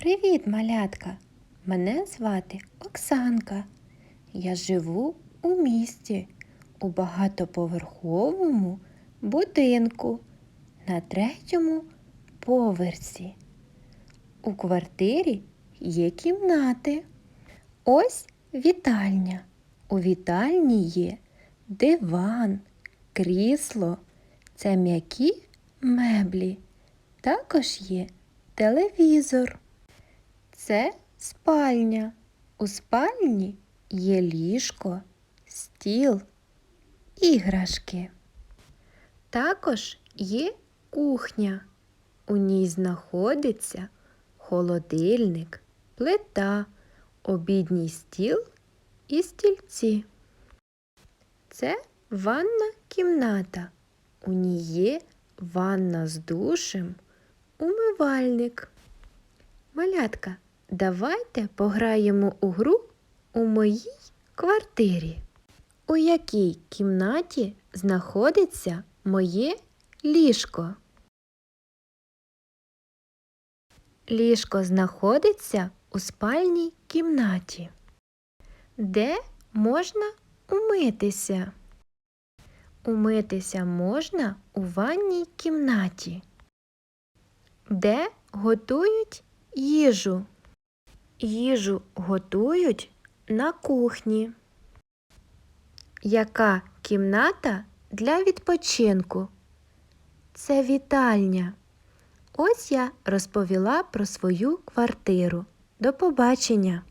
Привіт, малятка! Мене звати Оксанка. Я живу у місті у багатоповерховому будинку на третьому поверсі. У квартирі є кімнати. Ось вітальня. У вітальні є диван, крісло. Це м'які меблі. Також є телевізор. Це спальня. У спальні є ліжко, стіл, іграшки. Також є кухня. У ній знаходиться холодильник, плита, обідній стіл і стільці. Це ванна кімната. У ній є ванна з душем, умивальник. Малятка, давайте пограємо у гру у моїй квартирі. У якій кімнаті знаходиться моє ліжко? Ліжко знаходиться у спальній кімнаті. Де можна умитися? Умитися можна у ванній кімнаті. Де готують їжу? Їжу готують на кухні. Яка кімната для відпочинку? Це вітальня. Ось я розповіла про свою квартиру. До побачення!